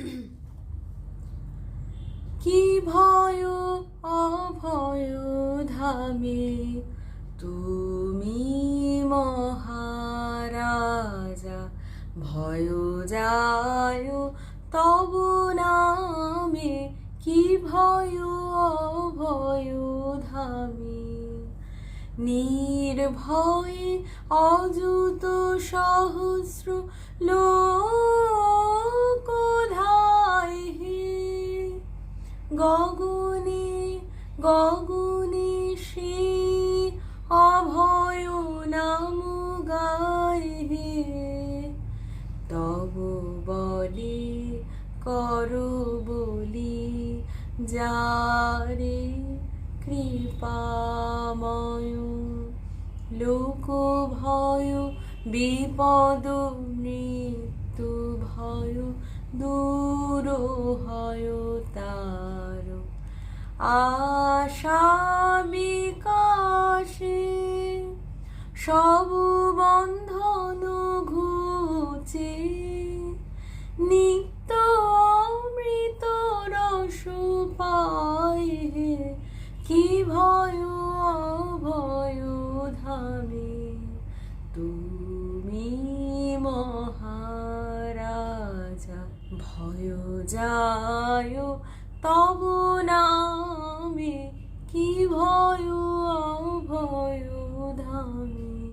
কি ভয় অভয় ধামে তুমি মহারাজা? ভয় যায় তব নামে। কি ভয় অভয় ধামে? নির্ভয়ে অযুত সহস্র লোক গগনে গগনে সে অভয় নাম গায় হে। তব বলে, কর বলি, যারে কৃপাময়। লোক ভয়, বিপদ, মৃত্যু ভয়, দূর হয় তার আশা বিকাশে সব বন্ধন ঘুচে, নিত্য অমৃত রস পায় কি ভয় অভয় ধামে? তুমি মহারাজা, ভয় যায় তব নামে কি ভয় অভয় ধামে